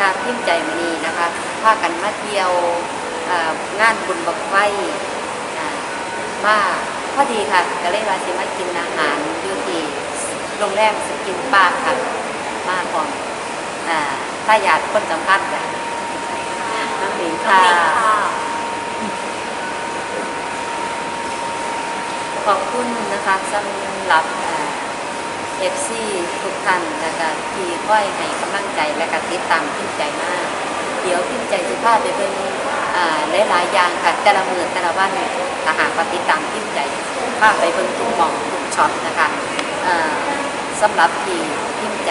ค่ะพิมพ์ใจมณีนะคะพากันมาเที่ยวเอ่องานบุญบักไฟอ่ามาพอดีค่ะก็เลยว่าสิมากินอาหารอยู่ที่โรงแรมสกินปาร์คค่ะ มาก่อนอ่าถ้าอยากคนสำคัญค่ะน้องหมิงค่ะ ขอบคุณนะคะสำหรับ เอฟซีทุกท่านนะคะที่ค่อยให้กำลังใจและก็ติดตามพิมใจมาก เดี๋ยวพิมใจจะพาพไปเบิ่งอ่าหลายๆอย่างค่ะแต่ละมือแต่ละวันถ้าหากว่าติตามพิมพ์ใจพาพไปเบิ่งทุกหมองทุกช็อตนะคะอ่าสำหรับที่พิมใจ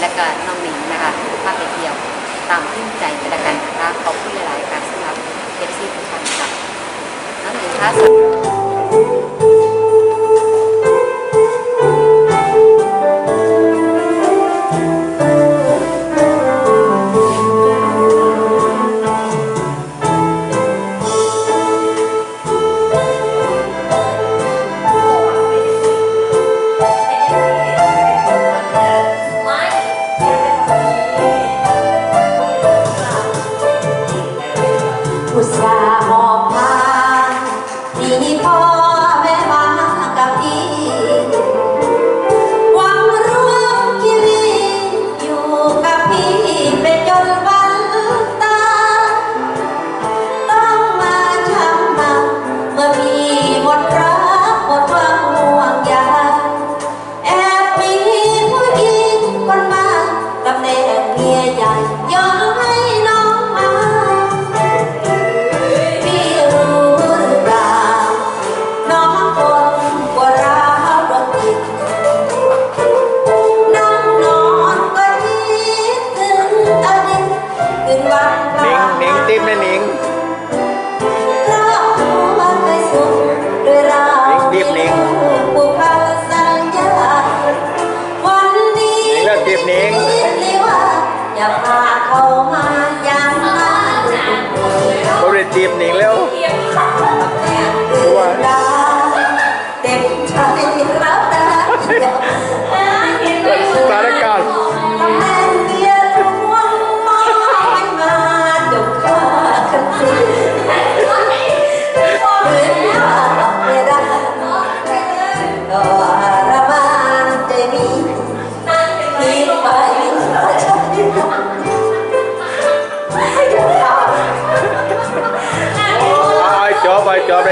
และก็น้องหนิงนะคะพาพไปเที่ยวตามพิมใจไปล้วกันนะคะขอบคุณหลายๆค่ะสำหรับเอฟซีทุกท่านค่ะน้องหนิงคะ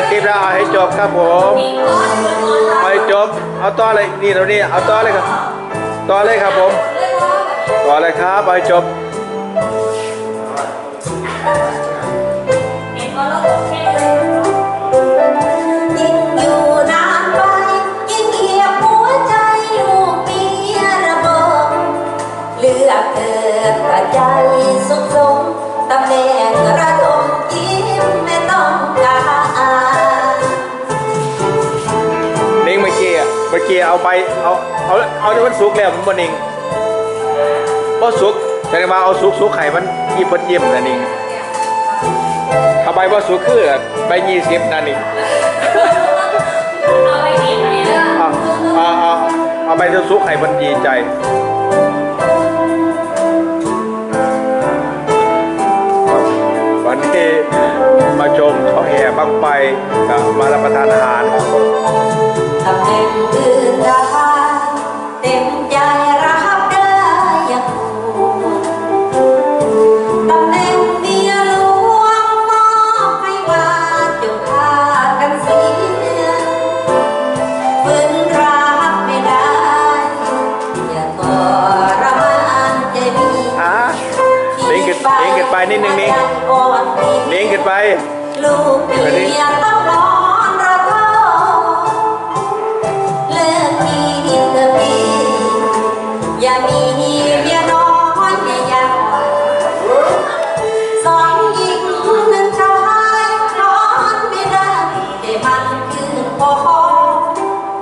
บเอาให้จบในติ๊บแล้วเอาให้จบครับผมเอาให้จบ เอาต่อเลยนี่เรานี่เอาต่อเลยครับ ต่อเลยครับผม ต่อเลยครับเอาให้จบ เมื่อกี้เอาไปเอาเอาเอาที่มันสุกแล้วมันบ่หนิงบ่สุกแสดงว่าเอาสุกสุกไข่มันอีเพิ่นยิ้มนะหนิงถ้าใบบ่สุกคือใบยี่สิบนะหนิงเอาเอาเอาเอาใบสุกไข่มันดีใจวันนี้มาชมเขาแห่บังไฟกับมารับประทานอาหาร นไปนิดนึงนิ้งเลี้ยงขึ้นไปลูกเมียต้องนอนระทมเลิกมีเธอพี่อย่ามีเมียน้อยเมียยากสองหญิงหนึ่งชายนอนไม่ได้แต่มันคือพอ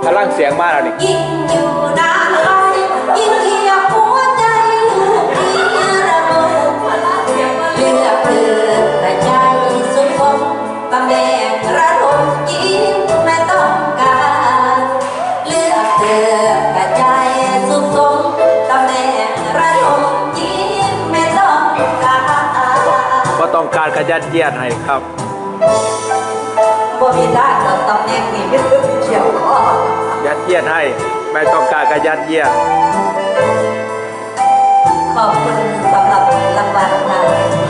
พลังเสียงมากแล้วนี่ยิ่งอยู่นาน ยัดเยียดให้ครับบ่มีได้หรอกตแหน่งนี้ไม่รู้เกี่ยวข้อยัดเยียดให้ ไม่ต้องการก็ยัดเยียด ขอบคุณสำหรับรางวัลค่ะ